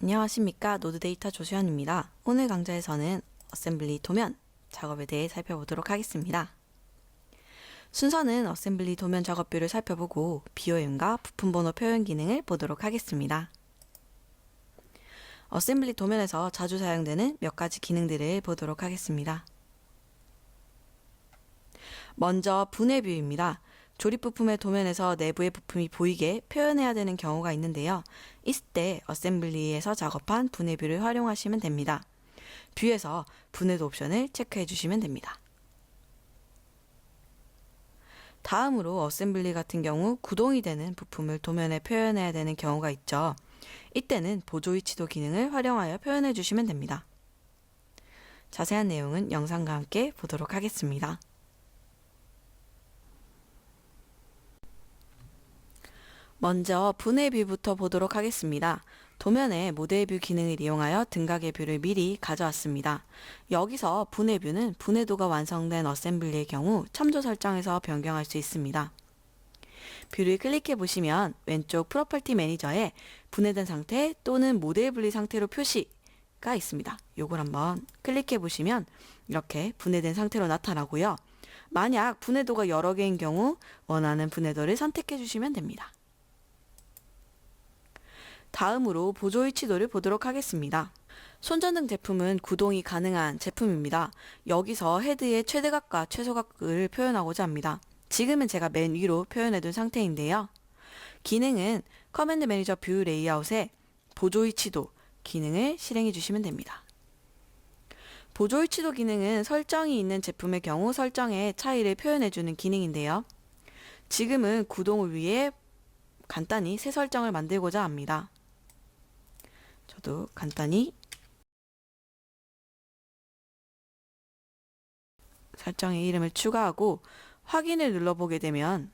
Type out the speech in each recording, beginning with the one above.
안녕하십니까 노드데이터 조수현입니다. 오늘 강좌에서는 어셈블리 도면 작업에 대해 살펴보도록 하겠습니다. 순서는 어셈블리 도면 작업뷰를 살펴보고 BOM과 부품번호 표현 기능을 보도록 하겠습니다. 어셈블리 도면에서 자주 사용되는 몇 가지 기능들을 보도록 하겠습니다. 먼저 분해 뷰입니다. 조립 부품의 도면에서 내부의 부품이 보이게 표현해야 되는 경우가 있는데요. 이때 어셈블리에서 작업한 분해 뷰를 활용하시면 됩니다. 뷰에서 분해도 옵션을 체크해 주시면 됩니다. 다음으로 어셈블리 같은 경우 구동이 되는 부품을 도면에 표현해야 되는 경우가 있죠. 이때는 보조 위치도 기능을 활용하여 표현해 주시면 됩니다. 자세한 내용은 영상과 함께 보도록 하겠습니다. 먼저 분해 뷰부터 보도록 하겠습니다. 도면에 모델 뷰 기능을 이용하여 등각의 뷰를 미리 가져왔습니다. 여기서 분해 뷰는 분해도가 완성된 어셈블리의 경우 첨조 설정에서 변경할 수 있습니다. 뷰를 클릭해 보시면 왼쪽 프로퍼티 매니저에 분해된 상태 또는 모델 분리 상태로 표시가 있습니다. 요걸 한번 클릭해 보시면 이렇게 분해된 상태로 나타나고요. 만약 분해도가 여러 개인 경우 원하는 분해도를 선택해 주시면 됩니다. 다음으로 보조 위치도를 보도록 하겠습니다. 손전등 제품은 구동이 가능한 제품입니다. 여기서 헤드의 최대각과 최소각을 표현하고자 합니다. 지금은 제가 맨 위로 표현해둔 상태인데요. 기능은 커맨드 매니저 뷰 레이아웃에 보조 위치도 기능을 실행해 주시면 됩니다. 보조 위치도 기능은 설정이 있는 제품의 경우 설정의 차이를 표현해 주는 기능인데요. 지금은 구동을 위해 간단히 새 설정을 만들고자 합니다. 저도 간단히 설정의 이름을 추가하고 확인을 눌러보게 되면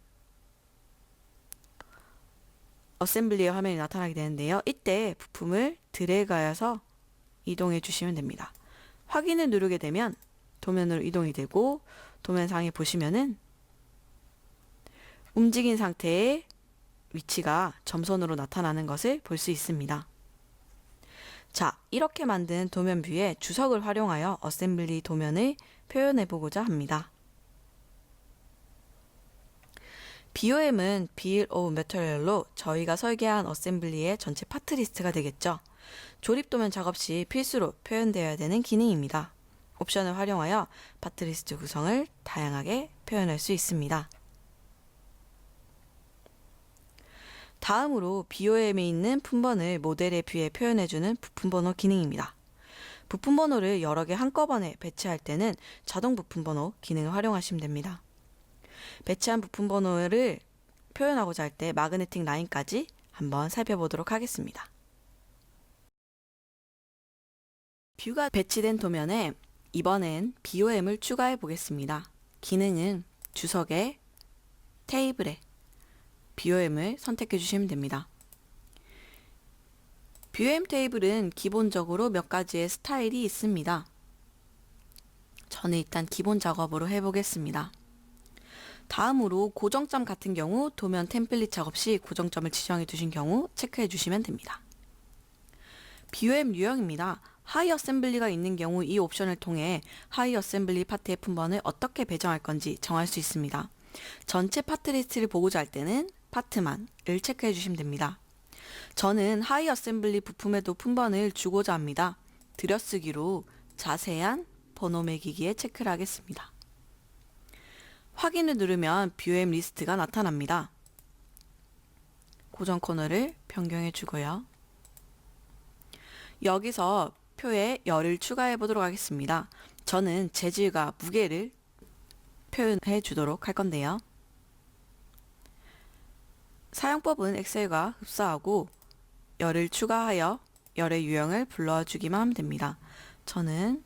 어셈블리의 화면이 나타나게 되는데요. 이때 부품을 드래그하여서 이동해 주시면 됩니다. 확인을 누르게 되면 도면으로 이동이 되고 도면상에 보시면은 움직인 상태의 위치가 점선으로 나타나는 것을 볼 수 있습니다. 자, 이렇게 만든 도면 뷰에 주석을 활용하여 어셈블리 도면을 표현해 보고자 합니다. BOM은 Bill of Material로 저희가 설계한 어셈블리의 전체 파트 리스트가 되겠죠. 조립 도면 작업 시 필수로 표현되어야 되는 기능입니다. 옵션을 활용하여 파트 리스트 구성을 다양하게 표현할 수 있습니다. 다음으로 BOM에 있는 품번을 모델의 뷰에 표현해주는 부품번호 기능입니다. 부품번호를 여러 개 한꺼번에 배치할 때는 자동 부품번호 기능을 활용하시면 됩니다. 배치한 부품번호를 표현하고자 할 때 마그네틱 라인까지 한번 살펴보도록 하겠습니다. 뷰가 배치된 도면에 이번엔 BOM을 추가해 보겠습니다. 기능은 주석에 테이블에 BOM을 선택해 주시면 됩니다. BOM 테이블은 기본적으로 몇 가지의 스타일이 있습니다. 저는 일단 기본 작업으로 해보겠습니다. 다음으로 고정점 같은 경우 도면 템플릿 작업 시 고정점을 지정해 두신 경우 체크해 주시면 됩니다. BOM 유형입니다. 하이 어셈블리가 있는 경우 이 옵션을 통해 하이 어셈블리 파트의 품번을 어떻게 배정할 건지 정할 수 있습니다. 전체 파트 리스트를 보고자 할 때는 파트만을 체크해 주시면 됩니다. 저는 하이 어셈블리 부품에도 품번을 주고자 합니다. 들여쓰기로 자세한 번호 매기기에 체크를 하겠습니다. 확인을 누르면 뷰엠 리스트가 나타납니다. 고정 코너를 변경해 주고요. 여기서 표에 열을 추가해 보도록 하겠습니다. 저는 재질과 무게를 표현해 주도록 할 건데요. 사용법은 엑셀과 흡사하고 열을 추가하여 열의 유형을 불러주기만 하면 됩니다. 저는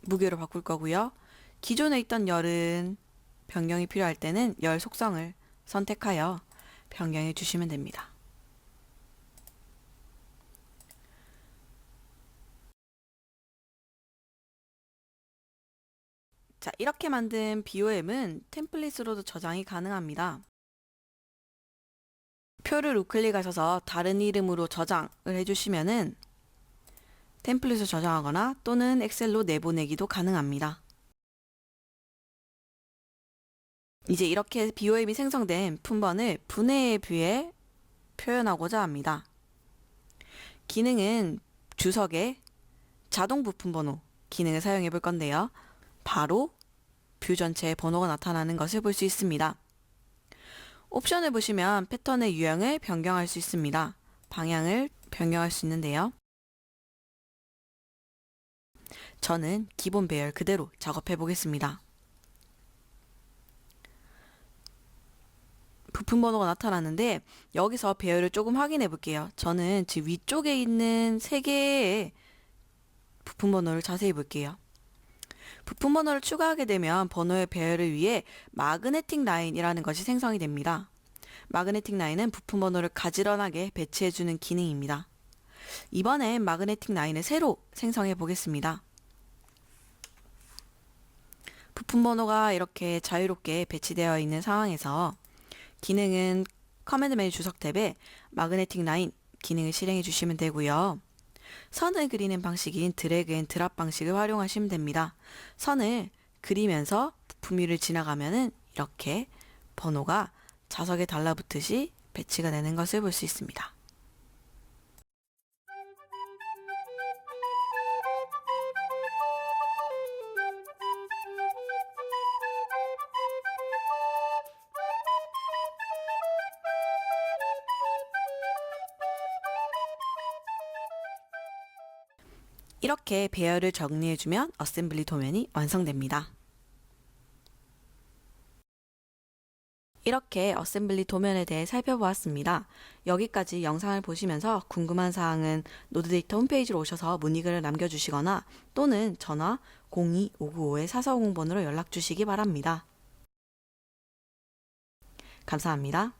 무게로 바꿀 거고요. 기존에 있던 열은 변경이 필요할 때는 열 속성을 선택하여 변경해 주시면 됩니다. 자, 이렇게 만든 BOM은 템플릿으로도 저장이 가능합니다. 표를 우클릭하셔서 다른 이름으로 저장을 해주시면은 템플릿을 저장하거나 또는 엑셀로 내보내기도 가능합니다. 이제 이렇게 BOM이 생성된 품번을 분해의 뷰에 표현하고자 합니다. 기능은 주석에 자동 부품 번호 기능을 사용해 볼 건데요. 바로 뷰 전체에 번호가 나타나는 것을 볼 수 있습니다. 옵션을 보시면 패턴의 유형을 변경할 수 있습니다. 방향을 변경할 수 있는데요. 저는 기본 배열 그대로 작업해 보겠습니다. 부품 번호가 나타나는데 여기서 배열을 조금 확인해 볼게요. 저는 지금 위쪽에 있는 세 개의 부품 번호를 자세히 볼게요. 부품 번호를 추가하게 되면 번호의 배열을 위해 마그네틱 라인이라는 것이 생성이 됩니다. 마그네틱 라인은 부품 번호를 가지런하게 배치해주는 기능입니다. 이번엔 마그네틱 라인을 새로 생성해 보겠습니다. 부품 번호가 이렇게 자유롭게 배치되어 있는 상황에서 기능은 커맨드 메뉴 주석 탭에 마그네틱 라인 기능을 실행해 주시면 되고요. 선을 그리는 방식인 드래그 앤 드랍 방식을 활용하시면 됩니다. 선을 그리면서 부품 위를 지나가면은 이렇게 번호가 자석에 달라붙듯이 배치가 되는 것을 볼 수 있습니다. 이렇게 배열을 정리해주면 어셈블리 도면이 완성됩니다. 이렇게 어셈블리 도면에 대해 살펴보았습니다. 여기까지 영상을 보시면서 궁금한 사항은 노드데이터 홈페이지로 오셔서 문의글을 남겨주시거나 또는 전화 02-595-4450번으로 연락 주시기 바랍니다. 감사합니다.